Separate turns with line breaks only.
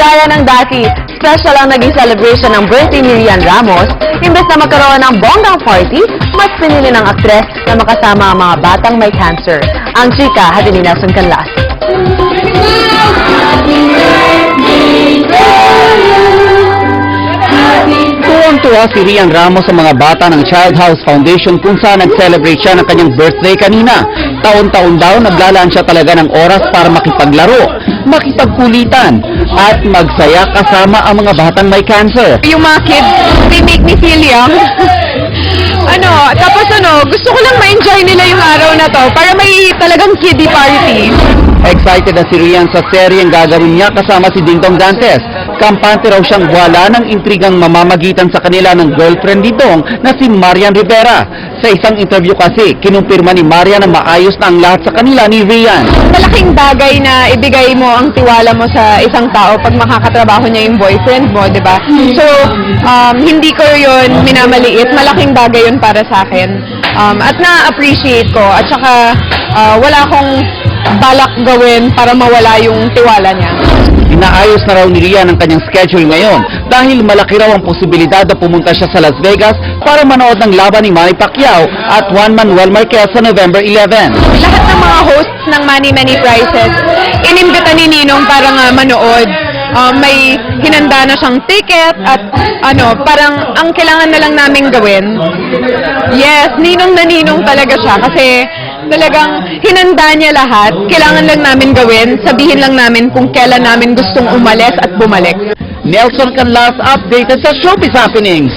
Gaya ng dati, special ang naging celebration ng birthday ni Rian Ramos, imbes na magkaroon ng bonggang party, mas pinili ng aktres na makasama ang mga batang may cancer. Ang chika, hati ni
Tuwang-tuwa si Rian Ramos sa mga bata ng Child House Foundation kung saan nag-celebrate siya ng kanyang birthday kanina. Taon-taon daw naglalaan siya talaga ng oras para makipaglaro, makipagkulitan, at magsaya kasama ang mga batang may cancer.
Yung mga kids, they make me feel young. ano, tapos ano, gusto ko lang ma-enjoy nila yung araw na to para may talagang kiddie party.
Excited na si Rian sa seryeng gagawin niya kasama si Dingdong Dantes. Kampante raw siyang wala ng intrigang mamamagitan sa kanila ng girlfriend ni Dong na si Marian Rivera. Sa isang interview kasi, kinumpirma ni Marian na maayos na ang lahat sa kanila ni Rian.
Malaking bagay na ibigay mo ang tiwala mo sa isang tao pag makakatrabaho niya yung boyfriend mo, di ba? So, um, hindi ko yun minamaliit. Malaking bagay yun para sa akin. Um, at na-appreciate ko. At saka, ah, wala akong balak gawin para mawala yung tiwala niya.
Inaayos na raw ni Rian ang kanyang schedule ngayon dahil malaki raw ang posibilidad na pumunta siya sa Las Vegas para manood ng laban ni Manny Pacquiao at Juan Manuel Marquez sa November 11.
lahat ng mga hosts ng Money Money Prizes, inimbita ni Ninong para nga manood. Um, may hinanda na siyang ticket at ano, parang ang kailangan na lang namin gawin. Yes, Ninong na Ninong talaga siya kasi talagang hinanda niya lahat. Kailangan lang namin gawin, sabihin lang namin kung kailan namin gustong umalis at bumalik.
Nelson Canlas updated sa Showbiz Happenings.